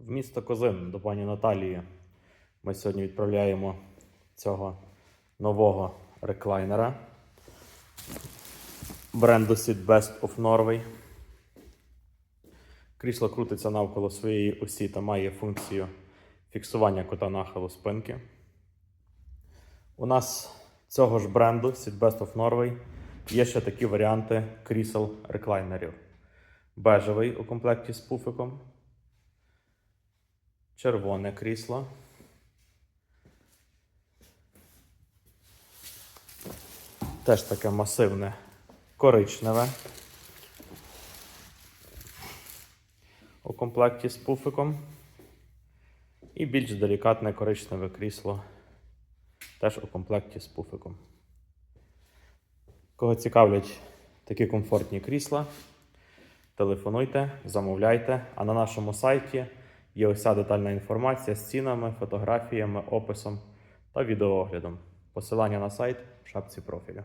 В місто Козин до пані Наталії ми сьогодні відправляємо цього нового реклайнера бренду Seat Best of Norway. Крісло крутиться навколо своєї осі та має функцію фіксування кота нахилу спинки. У нас цього ж бренду Seat Best of Norway є ще такі варіанти крісел реклайнерів. Бежевий у комплекті з пуфиком, червоне крісло. Теж таке масивне коричневе. У комплекті з пуфиком. І більш делікатне коричневе крісло. Теж у комплекті з пуфиком. Кого цікавлять такі комфортні крісла, телефонуйте, замовляйте. А на нашому сайті є уся детальна інформація з цінами, фотографіями, описом та відеооглядом. Посилання на сайт в шапці профілю.